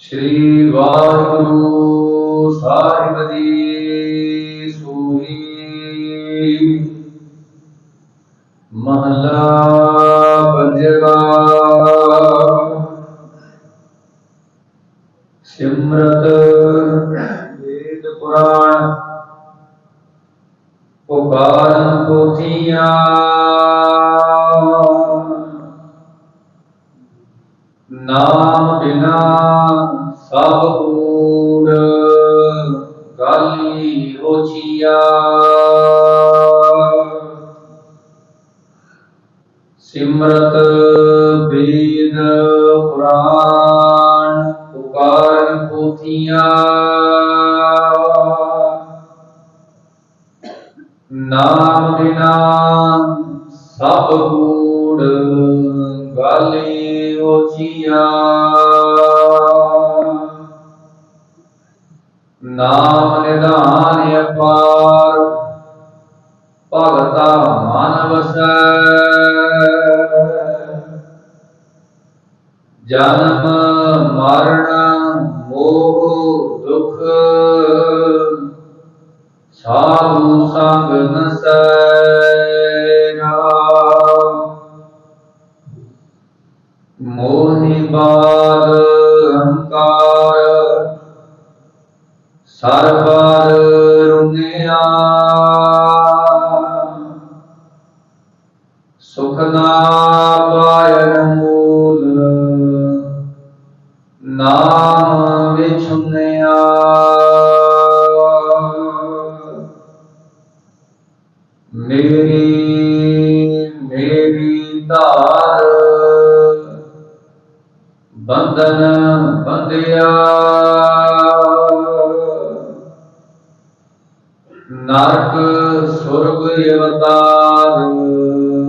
ਸ਼੍ਰੀ ਵਾਹਿਗੁਰੂ ਸਾਹਿਬ ਜੀ ਸੂਹੀ ਮਹਲਾ ਪੰਜਵਾ ਸਿਮਰਤ ਵੇਦ ਪੁਰਾਣ ਪੁਕਾਰਨ ਪੋਥੀਆਂ ਨਾਮ ਬਿਨਾ ਸਭ ਕੂੜ ਗਾਲੀ ਹੋਛੀਆ ਸਿਮਰਤ ਵੇਦ ਪੁਰਾਣ ਪੁਕਾਰ ਪੋਥੀਆਂ। ਨਾਮ ਬਿਨਾ ਸਭ ਕੂੜ ਗਾਲੀ ਹੋਛੀਆ ਨਾਮ ਨਿਧਾਨ ਅਪਾਰ ਭਗਤਾ ਮਨ ਵਸੈ। ਜਨਮ ਮਰਨ ਮੋਹ ਦੁਖ ਸਾਧੂ ਸੰਗ ਨਸੈ। ਮੋਹਿ ਬਾਦ ਅਹੰਕਾਰ। ਸਰਬਰ ਰੁਨਿਆ ਸੁਖ ਨਾ ਪਾਇ ਮੂਲ ਨਾਮ ਵਿਛੁਨਿਆ। ਬੰਧਨ ਬੰਧਿਆ। ਨਰਕ ਸੁਰਗ ਅਵਤਾਰ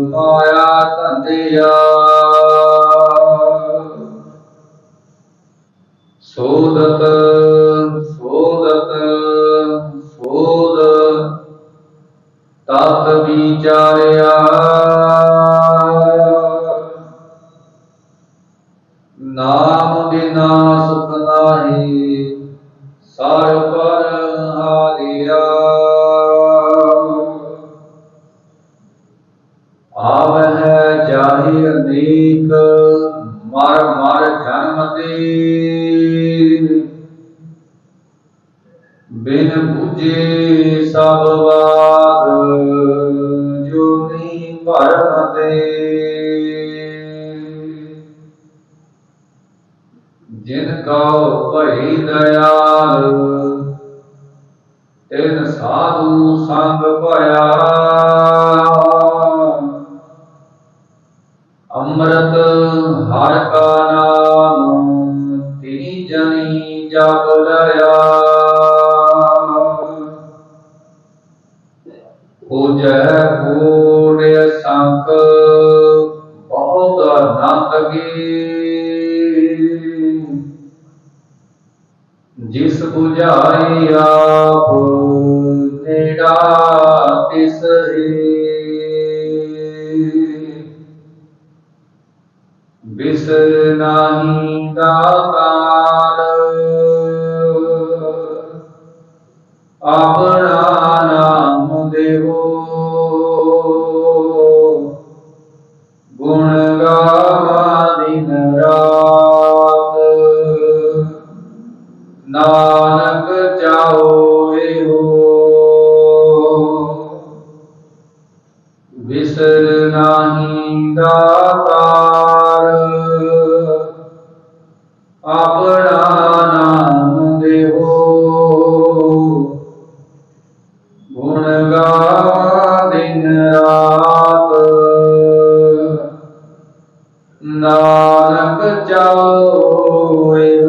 ਮਾਇਆ ਧੰਦਿਆ। ਸੋਦਤ ਸੋਦਤ ਸੋਦ ਤਤ ਵਿਚਾਰਿਆ। ਨਾਮ ਬਿਨਾ ਸੁਖ ਨਾਹੀ ਸਰ ਪਰ ਹਾਰਿਆ। ਆਵ ਹੈ ਜਾਹੀ ਅਨੇਕ, ਮਰ ਮਰ ਜਨਮ ਦੇ ਬਿਨ ਬੁਝੇ ਸਭ ਵਾਦ ਜੋ ਨਹੀਂ ਭਰਮ ਦੇ ਜਿਨ ਕਉ ਭਈ ਦਇਆਲ ਤਿਨ ਸਾਧੂ ਸੰਗ ਭਇਆ। ਅੰਮ੍ਰਿਤ ਹਰ ਕਾ ਨਾਮ ਤਿਨੀ ਜਨੀ ਜਪ ਲਿਆ ਪੂਜੈ ਜਿਸ 부ਝਾਈ ਆਪ ਨੇੜਾ ਤਿਸ ਹੀ ਆਪਣਾ ਨਾਮ ਦੇਵੋ। ਗੁਣ ਗਾਵਾ ਦਿਨ ਰਾਤ। ਨਾਨਕ ਬਿਸਰ ਨਾਹੀ ਦਾਤਾਰ ਆਪਣਾ ਨਾਮ ਦੇਹੋ ਗੁਣ ਦਿਨ ਰਾਤ। ਨਾਨਕ ਚਾਉ ਹੋਏ